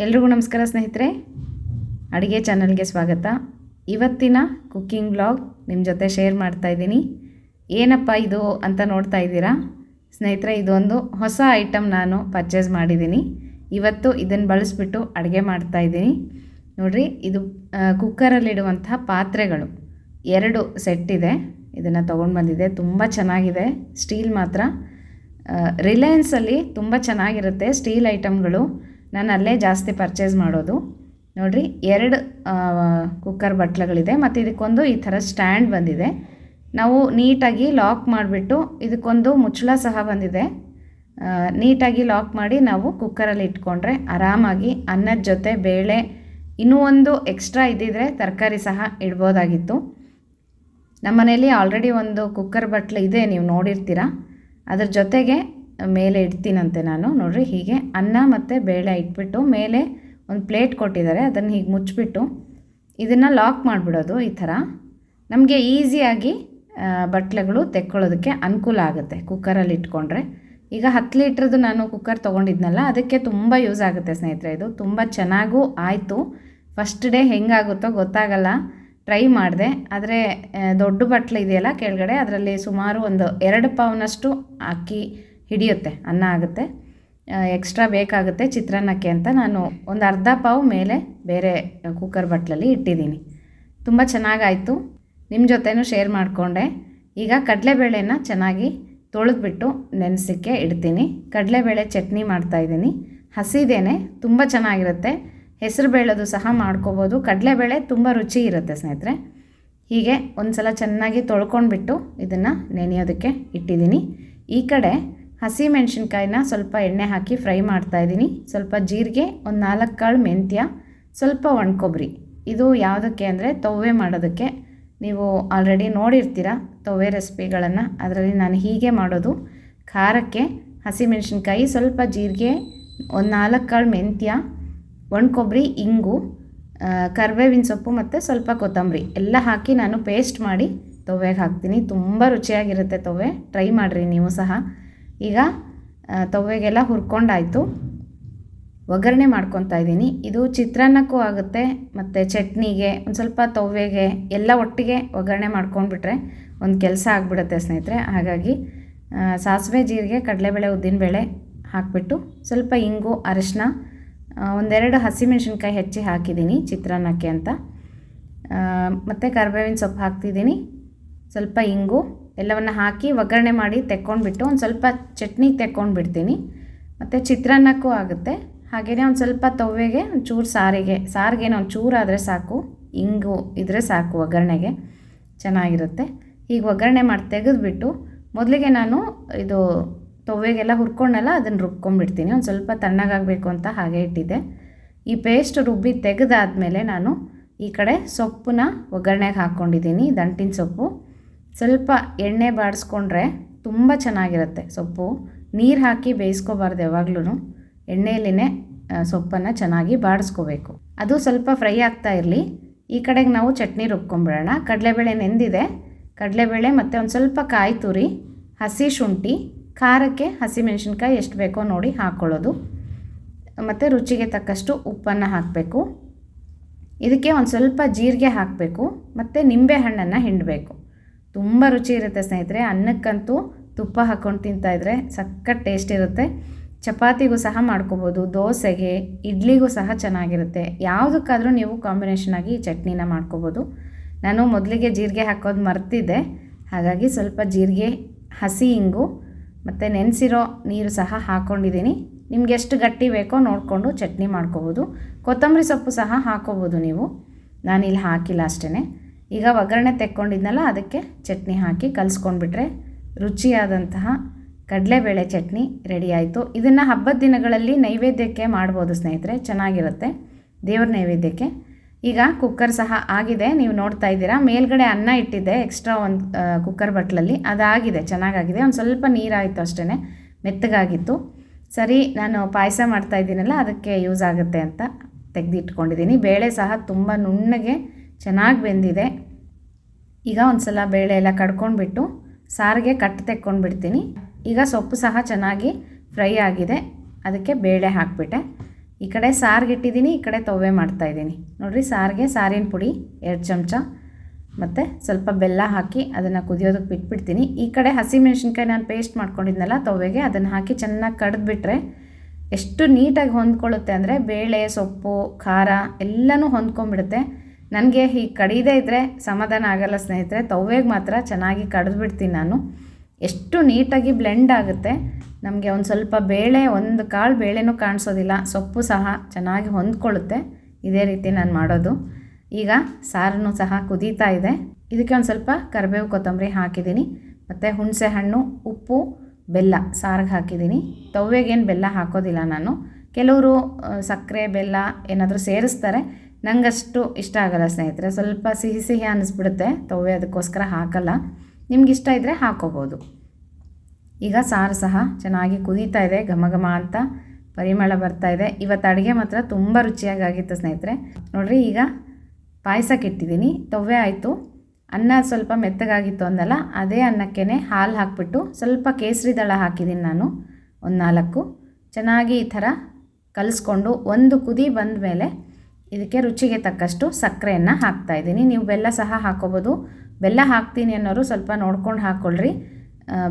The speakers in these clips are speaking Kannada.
ಎಲ್ರಿಗೂ ನಮಸ್ಕಾರ ಸ್ನೇಹಿತರೆ. ಅಡುಗೆ ಚಾನಲ್ಗೆ ಸ್ವಾಗತ. ಇವತ್ತಿನ ಕುಕ್ಕಿಂಗ್ ಬ್ಲಾಗ್ ನಿಮ್ಮ ಜೊತೆ ಶೇರ್ ಮಾಡ್ತಾ ಇದ್ದೀನಿ. ಏನಪ್ಪ ಇದು ಅಂತ ನೋಡ್ತಾ ಇದ್ದೀರಾ? ಸ್ನೇಹಿತರೆ, ಇದೊಂದು ಹೊಸ ಐಟಮ್ ನಾನು ಪರ್ಚೇಸ್ ಮಾಡಿದ್ದೀನಿ. ಇವತ್ತು ಇದನ್ನು ಬಳಸಿಬಿಟ್ಟು ಅಡುಗೆ ಮಾಡ್ತಾ ಇದ್ದೀನಿ. ನೋಡಿರಿ, ಇದು ಕುಕ್ಕರಲ್ಲಿಡುವಂತಹ ಪಾತ್ರೆಗಳು. ಎರಡು ಸೆಟ್ ಇದೆ. ಇದನ್ನು ತೊಗೊಂಡು ಬಂದಿದೆ. ತುಂಬ ಚೆನ್ನಾಗಿದೆ. ಸ್ಟೀಲ್ ಮಾತ್ರ. ರಿಲಯನ್ಸಲ್ಲಿ ತುಂಬ ಚೆನ್ನಾಗಿರುತ್ತೆ ಸ್ಟೀಲ್ ಐಟಮ್ಗಳು ನಾನು ಅಲ್ಲೇ ಜಾಸ್ತಿ ಪರ್ಚೇಸ್ ಮಾಡೋದು. ನೋಡಿರಿ, ಎರಡು ಕುಕ್ಕರ್ ಬಟ್ಲುಗಳಿದೆ ಮತ್ತು ಇದಕ್ಕೊಂದು ಈ ಥರ ಸ್ಟ್ಯಾಂಡ್ ಬಂದಿದೆ. ನಾವು ನೀಟಾಗಿ ಲಾಕ್ ಮಾಡಿಬಿಟ್ಟು ಇದಕ್ಕೊಂದು ಮುಚ್ಚಳ ಸಹ ಬಂದಿದೆ. ನೀಟಾಗಿ ಲಾಕ್ ಮಾಡಿ ನಾವು ಕುಕ್ಕರಲ್ಲಿ ಇಟ್ಕೊಂಡ್ರೆ ಆರಾಮಾಗಿ ಅನ್ನದ ಜೊತೆ ಬೇಳೆ, ಇನ್ನೂ ಒಂದು ಎಕ್ಸ್ಟ್ರಾ ಇದ್ದಿದ್ರೆ ತರಕಾರಿ ಸಹ ಇಡ್ಬೋದಾಗಿತ್ತು. ನಮ್ಮ ಮನೇಲಿ ಆಲ್ರೆಡಿ ಒಂದು ಕುಕ್ಕರ್ ಬಟ್ಲು ಇದೆ, ನೀವು ನೋಡಿರ್ತೀರ. ಅದ್ರ ಜೊತೆಗೆ ಮೇಲೆ ಇಡ್ತೀನಂತೆ ನಾನು. ನೋಡಿರಿ, ಹೀಗೆ ಅನ್ನ ಮತ್ತು ಬೇಳೆ ಇಟ್ಬಿಟ್ಟು ಮೇಲೆ ಒಂದು ಪ್ಲೇಟ್ ಕೊಟ್ಟಿದ್ದಾರೆ. ಅದನ್ನು ಹೀಗೆ ಮುಚ್ಚಿಬಿಟ್ಟು ಇದನ್ನು ಲಾಕ್ ಮಾಡಿಬಿಡೋದು ಈ ಥರ. ನಮಗೆ ಈಸಿಯಾಗಿ ಬಟ್ಲೆಗಳು ತೆಕ್ಕೊಳ್ಳೋದಕ್ಕೆ ಅನುಕೂಲ ಆಗುತ್ತೆ ಕುಕ್ಕರಲ್ಲಿ ಇಟ್ಕೊಂಡ್ರೆ. ಈಗ ಹತ್ತು ಲೀಟ್ರದ್ದು ನಾನು ಕುಕ್ಕರ್ ತೊಗೊಂಡಿದ್ನಲ್ಲ, ಅದಕ್ಕೆ ತುಂಬ ಯೂಸ್ ಆಗುತ್ತೆ ಸ್ನೇಹಿತರೆ ಇದು. ತುಂಬ ಚೆನ್ನಾಗೂ ಆಯಿತು. ಫಸ್ಟ್ ಡೇ ಹೆಂಗಾಗುತ್ತೋ ಗೊತ್ತಾಗಲ್ಲ. ಟ್ರೈ ಮಾಡಿದೆ. ಆದರೆ ದೊಡ್ಡ ಬಟ್ಲು ಇದೆಯಲ್ಲ ಕೆಳಗಡೆ, ಅದರಲ್ಲಿ ಸುಮಾರು ಒಂದು ಎರಡು ಪೌನಷ್ಟು ಅಕ್ಕಿ ಹಿಡಿಯುತ್ತೆ, ಅನ್ನ ಆಗುತ್ತೆ. ಎಕ್ಸ್ಟ್ರಾ ಬೇಕಾಗುತ್ತೆ ಚಿತ್ರಾನ್ನಕ್ಕೆ ಅಂತ ನಾನು ಒಂದು ಅರ್ಧ ಪಾವು ಮೇಲೆ ಬೇರೆ ಕುಕ್ಕರ್ ಬಟ್ಲಲ್ಲಿ ಇಟ್ಟಿದ್ದೀನಿ. ತುಂಬ ಚೆನ್ನಾಗಾಯಿತು. ನಿಮ್ಮ ಜೊತೆನೂ ಶೇರ್ ಮಾಡಿಕೊಂಡೆ. ಈಗ ಕಡಲೆಬೇಳೆನ ಚೆನ್ನಾಗಿ ತೊಳೆದ್ಬಿಟ್ಟು ನೆನೆಸಕ್ಕೆ ಇಡ್ತೀನಿ. ಕಡಲೆಬೇಳೆ ಚಟ್ನಿ ಮಾಡ್ತಾಯಿದ್ದೀನಿ ಹಸಿದೇನೆ ತುಂಬ ಚೆನ್ನಾಗಿರುತ್ತೆ. ಹೆಸರು ಬೇಳೆದು ಸಹ ಮಾಡ್ಕೋಬೋದು. ಕಡಲೆಬೇಳೆ ತುಂಬ ರುಚಿ ಇರುತ್ತೆ ಸ್ನೇಹಿತರೆ. ಹೀಗೆ ಒಂದು ಸಲ ಚೆನ್ನಾಗಿ ತೊಳ್ಕೊಂಡ್ಬಿಟ್ಟು ಇದನ್ನು ನೆನೆಯೋದಕ್ಕೆ ಇಟ್ಟಿದ್ದೀನಿ. ಈ ಕಡೆ ಹಸಿ ಮೆಣಸಿನ್ಕಾಯಿನ ಸ್ವಲ್ಪ ಎಣ್ಣೆ ಹಾಕಿ ಫ್ರೈ ಮಾಡ್ತಾಯಿದ್ದೀನಿ ಸ್ವಲ್ಪ ಜೀರಿಗೆ, ಒಂದು ನಾಲ್ಕು ಕಾಳು ಮೆಂತ್ಯ, ಸ್ವಲ್ಪ ಒಣಕೊಬ್ಬರಿ ಇದು ಯಾವುದಕ್ಕೆ ಅಂದರೆ ತೊವ್ವೆ ಮಾಡೋದಕ್ಕೆ. ನೀವು ಆಲ್ರೆಡಿ ನೋಡಿರ್ತೀರ ತೊವ್ವೆ ರೆಸಿಪಿಗಳನ್ನು. ಅದರಲ್ಲಿ ನಾನು ಹೀಗೆ ಮಾಡೋದು. ಖಾರಕ್ಕೆ ಹಸಿಮೆಣಸಿನ್ಕಾಯಿ ಸ್ವಲ್ಪ ಜೀರಿಗೆ, ಒಂದು ನಾಲ್ಕು ಕಾಳು ಮೆಂತ್ಯ ಒಣಕೊಬ್ಬರಿ ಇಂಗು ಕರಿಬೇವಿನ ಸೊಪ್ಪು ಮತ್ತು ಸ್ವಲ್ಪ ಕೊತ್ತಂಬರಿ. ಎಲ್ಲ ಹಾಕಿ ನಾನು ಪೇಸ್ಟ್ ಮಾಡಿ ತೊವ್ವೆಗೆ ಹಾಕ್ತೀನಿ. ತುಂಬ ರುಚಿಯಾಗಿರುತ್ತೆ ತೊವ್ವೆ. ಟ್ರೈ ಮಾಡಿರಿ ನೀವು ಸಹ. ಈಗ ತವೆಗೆಲ್ಲ ಹುರ್ಕೊಂಡಾಯಿತು. ಒಗ್ಗರಣೆ ಮಾಡ್ಕೊತಾ ಇದ್ದೀನಿ. ಇದು ಚಿತ್ರಾನ್ನಕ್ಕೂ ಆಗುತ್ತೆ, ಮತ್ತು ಚಟ್ನಿಗೆ, ಒಂದು ಸ್ವಲ್ಪ ತವ್ವೆಗೆ, ಎಲ್ಲ ಒಟ್ಟಿಗೆ ಒಗ್ಗರಣೆ ಮಾಡ್ಕೊಂಡ್ಬಿಟ್ರೆ ಒಂದು ಕೆಲಸ ಆಗಿಬಿಡುತ್ತೆ ಸ್ನೇಹಿತರೆ. ಹಾಗಾಗಿ ಸಾಸಿವೆ, ಜೀರಿಗೆ, ಕಡಲೆಬೇಳೆ, ಉದ್ದಿನಬೇಳೆ ಹಾಕಿಬಿಟ್ಟು ಸ್ವಲ್ಪ ಇಂಗು ಅರಿಶಿನ ಒಂದೆರಡು ಹಸಿಮೆಣಸಿನ್ಕಾಯಿ ಹೆಚ್ಚಿ ಹಾಕಿದ್ದೀನಿ ಚಿತ್ರಾನ್ನಕ್ಕೆ ಅಂತ. ಮತ್ತು ಕರ್ಬೇವಿನ ಸೊಪ್ಪು ಹಾಕ್ತಿದ್ದೀನಿ. ಸ್ವಲ್ಪ ಇಂಗು ಎಲ್ಲವನ್ನು ಹಾಕಿ ಒಗ್ಗರಣೆ ಮಾಡಿ ತೆಕ್ಕೊಂಡ್ಬಿಟ್ಟು ಒಂದು ಸ್ವಲ್ಪ ಚಟ್ನಿ ತೆಕ್ಕೊಂಡ್ಬಿಡ್ತೀನಿ. ಮತ್ತು ಚಿತ್ರಾನ್ನಕ್ಕೂ ಆಗುತ್ತೆ. ಹಾಗೆಯೇ ಒಂದು ಸ್ವಲ್ಪ ತವ್ವೆಗೆ ಒಂಚೂರು ಚೂರು ಸಾರಿಗೆ ಸಾರಿಗೇನೋ ಒಂಚೂರು ಚೂರು ಆದರೆ ಸಾಕು. ಇಂಗು ಇದ್ದರೆ ಸಾಕು ಒಗ್ಗರಣೆಗೆ. ಚೆನ್ನಾಗಿರುತ್ತೆ. ಈಗ ಒಗ್ಗರಣೆ ಮಾಡಿ ತೆಗೆದುಬಿಟ್ಟು ಮೊದಲಿಗೆ ನಾನು ಇದು ತವ್ವೆಗೆಲ್ಲ ಹುರ್ಕೊಂಡಲ್ಲ ಅದನ್ನು ರುಬ್ಕೊಂಡ್ಬಿಡ್ತೀನಿ. ಒಂದು ಸ್ವಲ್ಪ ತಣ್ಣಗಾಗಬೇಕು ಅಂತ ಹಾಗೆ ಇಟ್ಟಿದ್ದೆ. ಈ ಪೇಸ್ಟ್ ರುಬ್ಬಿ ತೆಗೆದಾದ್ಮೇಲೆ ನಾನು ಈ ಕಡೆ ಸೊಪ್ಪನ್ನ ಒಗ್ಗರಣೆಗೆ ಹಾಕ್ಕೊಂಡಿದ್ದೀನಿ ದಂಟಿನ ಸೊಪ್ಪು. ಸ್ವಲ್ಪ ಎಣ್ಣೆ ಬಾಡಿಸ್ಕೊಂಡ್ರೆ ತುಂಬ ಚೆನ್ನಾಗಿರುತ್ತೆ ಸೊಪ್ಪು. ನೀರು ಹಾಕಿ ಬೇಯಿಸ್ಕೋಬಾರ್ದು ಯಾವಾಗ್ಲೂ ಎಣ್ಣೆಯಲ್ಲಿನೇ ಸೊಪ್ಪನ್ನು ಚೆನ್ನಾಗಿ ಬಾಡಿಸ್ಕೋಬೇಕು. ಅದು ಸ್ವಲ್ಪ ಫ್ರೈ ಆಗ್ತಾ ಇರಲಿ. ಈ ಕಡೆಗೆ ನಾವು ಚಟ್ನಿ ರುಬ್ಕೊಂಬಿಡೋಣ. ಕಡಲೆಬೇಳೆ ನೆಂದಿದೆ. ಕಡಲೆಬೇಳೆ ಮತ್ತು ಒಂದು ಸ್ವಲ್ಪ ಕಾಯಿ ತುರಿ, ಹಸಿ ಶುಂಠಿ, ಖಾರಕ್ಕೆ ಹಸಿಮೆಣಸಿನ್ಕಾಯಿ ಎಷ್ಟು ಬೇಕೋ ನೋಡಿ ಹಾಕ್ಕೊಳ್ಳೋದು ಮತ್ತು ರುಚಿಗೆ ತಕ್ಕಷ್ಟು ಉಪ್ಪನ್ನು ಹಾಕಬೇಕು. ಇದಕ್ಕೆ ಒಂದು ಸ್ವಲ್ಪ ಜೀರಿಗೆ ಹಾಕಬೇಕು. ಮತ್ತು ನಿಂಬೆ ಹಣ್ಣನ್ನು ಹಿಂಡಬೇಕು. ತುಂಬ ರುಚಿ ಇರುತ್ತೆ ಸ್ನೇಹಿತರೆ. ಅನ್ನಕ್ಕಂತೂ ತುಪ್ಪ ಹಾಕ್ಕೊಂಡು ತಿಂತಾಯಿದ್ರೆ ಸಖತ್ ಟೇಸ್ಟ್ ಇರುತ್ತೆ. ಚಪಾತಿಗೂ ಸಹ ಮಾಡ್ಕೋಬೋದು, ದೋಸೆಗೆ, ಇಡ್ಲಿಗೂ ಸಹ ಚೆನ್ನಾಗಿರುತ್ತೆ. ಯಾವುದಕ್ಕಾದರೂ ನೀವು ಕಾಂಬಿನೇಷನ್ ಆಗಿ ಈ ಚಟ್ನಿನ ಮಾಡ್ಕೋಬೋದು. ನಾನು ಮೊದಲಿಗೆ ಜೀರಿಗೆ ಹಾಕೋದು ಮರ್ತಿದ್ದೆ. ಹಾಗಾಗಿ ಸ್ವಲ್ಪ ಜೀರಿಗೆ, ಹಸಿ ಇಂಗು, ಮತ್ತು ನೆನೆಸಿರೋ ನೀರು ಸಹ ಹಾಕ್ಕೊಂಡಿದ್ದೀನಿ ನಿಮ್ಗೆ ಎಷ್ಟು ಗಟ್ಟಿ ಬೇಕೋ ನೋಡಿಕೊಂಡು ಚಟ್ನಿ ಮಾಡ್ಕೋಬೋದು. ಕೊತ್ತಂಬರಿ ಸೊಪ್ಪು ಸಹ ಹಾಕೋಬೋದು ನೀವು. ನಾನಿಲ್ಲಿ ಹಾಕಿಲ್ಲ ಅಷ್ಟೇ ಈಗ ಒಗ್ಗರಣೆ ತೆಕ್ಕೊಂಡಿದ್ನಲ್ಲ, ಅದಕ್ಕೆ ಚಟ್ನಿ ಹಾಕಿ ಕಲಿಸ್ಕೊಂಡ್ಬಿಟ್ರೆ ರುಚಿಯಾದಂತಹ ಕಡಲೆಬೇಳೆ ಚಟ್ನಿ ರೆಡಿ ಆಯಿತು. ಇದನ್ನು ಹಬ್ಬದ ದಿನಗಳಲ್ಲಿ ನೈವೇದ್ಯಕ್ಕೆ ಮಾಡ್ಬೋದು ಸ್ನೇಹಿತರೆ, ಚೆನ್ನಾಗಿರುತ್ತೆ ದೇವ್ರ ನೈವೇದ್ಯಕ್ಕೆ. ಈಗ ಕುಕ್ಕರ್ ಸಹ ಆಗಿದೆ, ನೀವು ನೋಡ್ತಾ ಇದ್ದೀರಾ. ಮೇಲ್ಗಡೆ ಅನ್ನ ಇಟ್ಟಿದ್ದೆ ಎಕ್ಸ್ಟ್ರಾ ಒಂದು ಕುಕ್ಕರ್ ಬಟ್ಲಲ್ಲಿ. ಅದಾಗಿದೆ, ಚೆನ್ನಾಗಾಗಿದೆ. ಒಂದು ಸ್ವಲ್ಪ ನೀರಾಯಿತು ಅಷ್ಟೇ ಮೆತ್ತಗಾಗಿತ್ತು. ಸರಿ, ನಾನು ಪಾಯಸ ಮಾಡ್ತಾ ಇದ್ದೀನಲ್ಲ, ಅದಕ್ಕೆ ಯೂಸ್ ಆಗುತ್ತೆ ಅಂತ ತೆಗೆದಿಟ್ಕೊಂಡಿದ್ದೀನಿ. ಬೇಳೆ ಸಹ ತುಂಬ ನುಣ್ಣಗೆ ಚೆನ್ನಾಗಿ ಬೆಂದಿದೆ. ಈಗ ಒಂದು ಸಲ ಬೇಳೆ ಎಲ್ಲ ಕಡ್ಕೊಂಡ್ಬಿಟ್ಟು ಸಾರಿಗೆ ಕಟ್ ತೆಕ್ಕೊಂಡ್ಬಿಡ್ತೀನಿ. ಈಗ ಸೊಪ್ಪು ಸಹ ಚೆನ್ನಾಗಿ ಫ್ರೈ ಆಗಿದೆ. ಅದಕ್ಕೆ ಬೇಳೆ ಹಾಕಿಬಿಟ್ಟೆ. ಈ ಕಡೆ ಸಾರಿಗೆ ಇಟ್ಟಿದ್ದೀನಿ ಈ ಕಡೆ ತವ್ವೆ ಮಾಡ್ತಾಯಿದ್ದೀನಿ ನೋಡಿರಿ, ಸಾರಿಗೆ, ಸಾರಿನ ಪುಡಿ, ಎರಡು ಚಮಚ. ಮತ್ತು ಸ್ವಲ್ಪ ಬೆಲ್ಲ ಹಾಕಿ ಅದನ್ನು ಕುದಿಯೋದಕ್ಕೆ ಬಿಟ್ಬಿಡ್ತೀನಿ. ಈ ಕಡೆ ಹಸಿಮೆಣ್ಸಿನ್ಕಾಯಿ ನಾನು ಪೇಸ್ಟ್ ಮಾಡ್ಕೊಂಡಿದ್ನಲ್ಲ ತೊವೆಗೆ ಅದನ್ನು ಹಾಕಿ ಚೆನ್ನಾಗಿ ಕಡ್ದುಬಿಟ್ರೆ ಎಷ್ಟು ನೀಟಾಗಿ ಹೊಂದ್ಕೊಳ್ಳುತ್ತೆ ಅಂದರೆ ಬೇಳೆ, ಸೊಪ್ಪು, ಖಾರ ಎಲ್ಲನೂ ಹೊಂದ್ಕೊಂಡ್ಬಿಡುತ್ತೆ. ನನಗೆ ಈ ಕಡಿದೇ ಇದ್ದರೆ ಸಮಾಧಾನ ಆಗಲ್ಲ ಸ್ನೇಹಿತರೆ, ತವ್ವೆಗೆ ಮಾತ್ರ ಚೆನ್ನಾಗಿ ಕಡ್ದುಬಿಡ್ತೀನಿ ನಾನು. ಎಷ್ಟು ನೀಟಾಗಿ ಬ್ಲೆಂಡ್ ಆಗುತ್ತೆ. ನಮಗೆ ಒಂದು ಸ್ವಲ್ಪ ಬೇಳೆ, ಒಂದು ಕಾಳು ಬೇಳೆನೂ ಕಾಣಿಸೋದಿಲ್ಲ. ಸೊಪ್ಪು ಸಹ ಚೆನ್ನಾಗಿ ಹೊಂದ್ಕೊಳ್ಳುತ್ತೆ. ಇದೇ ರೀತಿ ನಾನು ಮಾಡೋದು. ಈಗ ಸಾರನ್ನು ಸಹ ಕುದೀತಾ ಇದೆ. ಇದಕ್ಕೆ ಒಂದು ಸ್ವಲ್ಪ ಕರಿಬೇವು ಕೊತ್ತಂಬರಿ ಹಾಕಿದ್ದೀನಿ. ಮತ್ತು ಹುಣಸೆ ಹಣ್ಣು, ಉಪ್ಪು, ಬೆಲ್ಲ ಸಾರಿಗೆ ಹಾಕಿದ್ದೀನಿ. ತವ್ವೆಗೇನು ಬೆಲ್ಲ ಹಾಕೋದಿಲ್ಲ ನಾನು. ಕೆಲವರು ಸಕ್ಕರೆ ಬೆಲ್ಲ ಏನಾದರೂ ಸೇರಿಸ್ತಾರೆ. ನಂಗಷ್ಟು ಇಷ್ಟ ಆಗಲ್ಲ ಸ್ನೇಹಿತರೆ. ಸ್ವಲ್ಪ ಸಿಹಿ ಸಿಹಿ ಅನ್ನಿಸ್ಬಿಡುತ್ತೆ. ತವ್ವೆ ಅದಕ್ಕೋಸ್ಕರ ಹಾಕಲ್ಲ. ನಿಮ್ಗೆ ಇಷ್ಟ ಇದ್ದರೆ ಹಾಕೋಬೋದು. ಈಗ ಸಾರು ಸಹ ಚೆನ್ನಾಗಿ ಕುದೀತಾ ಇದೆ. ಘಮ ಘಮ ಅಂತ ಪರಿಮಳ ಬರ್ತಾ ಇದೆ. ಇವತ್ತು ಅಡುಗೆ ಮಾತ್ರ ತುಂಬ ರುಚಿಯಾಗಿ ಆಗಿತ್ತು ಸ್ನೇಹಿತರೆ. ನೋಡಿರಿ, ಈಗ ಪಾಯಸಕ್ಕೆ ಇಟ್ಟಿದ್ದೀನಿ ತವ್ವೆ ಆಯಿತು. ಅನ್ನ ಸ್ವಲ್ಪ ಮೆತ್ತಗಾಗಿತ್ತು ಅಂದಲ್ಲ, ಅದೇ ಅನ್ನಕ್ಕೇ ಹಾಲು ಹಾಕಿಬಿಟ್ಟು ಸ್ವಲ್ಪ ಕೇಸರಿ ದಳ ಹಾಕಿದ್ದೀನಿ ನಾನು. ಒಂದು ನಾಲ್ಕು. ಚೆನ್ನಾಗಿ ಈ ಥರ ಕಲಿಸ್ಕೊಂಡು ಒಂದು ಕುದಿ ಬಂದ ಮೇಲೆ ಇದಕ್ಕೆ ರುಚಿಗೆ ತಕ್ಕಷ್ಟು ಸಕ್ಕರೆಯನ್ನು ಹಾಕ್ತಾ ಇದ್ದೀನಿ. ನೀವು ಬೆಲ್ಲ ಸಹ ಹಾಕೋಬೋದು. ಬೆಲ್ಲ ಹಾಕ್ತೀನಿ ಅನ್ನೋರು ಸ್ವಲ್ಪ ನೋಡ್ಕೊಂಡು ಹಾಕ್ಕೊಳ್ರಿ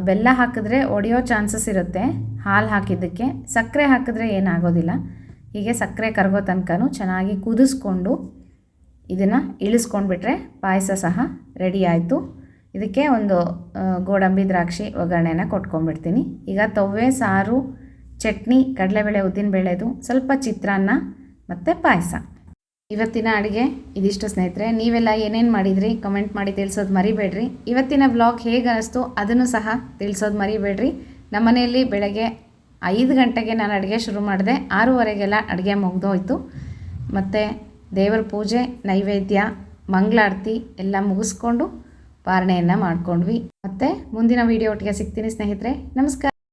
ಬೆಲ್ಲ ಹಾಕಿದ್ರೆ ಒಡೆಯೋ ಚಾನ್ಸಸ್ ಇರುತ್ತೆ ಹಾಲು ಹಾಕಿದ್ದಕ್ಕೆ. ಸಕ್ಕರೆ ಹಾಕಿದ್ರೆ ಏನಾಗೋದಿಲ್ಲ. ಹೀಗೆ ಸಕ್ಕರೆ ಕರಗೋ ತನಕನೂ ಚೆನ್ನಾಗಿ ಕುದಿಸ್ಕೊಂಡು ಇದನ್ನು ಇಳಿಸ್ಕೊಂಡ್ಬಿಟ್ರೆ ಪಾಯಸ ಸಹ ರೆಡಿ ಆಯಿತು. ಇದಕ್ಕೆ ಒಂದು ಗೋಡಂಬಿ ದ್ರಾಕ್ಷಿ ಒಗ್ಗರಣೆನ ಕೊಟ್ಕೊಂಡ್ಬಿಡ್ತೀನಿ. ಈಗ ತವ್ವೆ, ಸಾರು, ಚಟ್ನಿ, ಕಡಲೆಬೇಳೆ, ಉದ್ದಿನಬೇಳೆದು ಸ್ವಲ್ಪ ಚಿತ್ರಾನ್ನ ಮತ್ತು ಪಾಯಸ. ಇವತ್ತಿನ ಅಡುಗೆ ಇದಿಷ್ಟು ಸ್ನೇಹಿತರೆ. ನೀವೆಲ್ಲ ಏನೇನು ಮಾಡಿದ್ರಿ? ಕಮೆಂಟ್ ಮಾಡಿ ತಿಳಿಸೋದು ಮರಿಬೇಡ್ರಿ. ಇವತ್ತಿನ ವ್ಲಾಗ್ ಹೇಗೆ ಅನ್ನಿಸ್ತು ಅದನ್ನು ಸಹ ತಿಳಿಸೋದು ಮರಿಬೇಡ್ರಿ. ನಮ್ಮ ಮನೆಯಲ್ಲಿ ಬೆಳಗ್ಗೆ ಐದು ಗಂಟೆಗೆ ನಾನು ಅಡುಗೆ ಶುರು ಮಾಡಿದೆ. ಆರೂವರೆಗೆಲ್ಲ ಅಡುಗೆ ಮುಗಿದೋಯ್ತು. ಮತ್ತು ದೇವರ ಪೂಜೆ, ನೈವೇದ್ಯ, ಮಂಗಳಾರತಿ ಎಲ್ಲ ಮುಗಿಸ್ಕೊಂಡು ಪಾರಣೆಯನ್ನು ಮಾಡ್ಕೊಂಡ್ವಿ. ಮತ್ತು ಮುಂದಿನ ವೀಡಿಯೋ ಒಟ್ಟಿಗೆ ಸಿಗ್ತೀನಿ ಸ್ನೇಹಿತರೆ. ನಮಸ್ಕಾರ.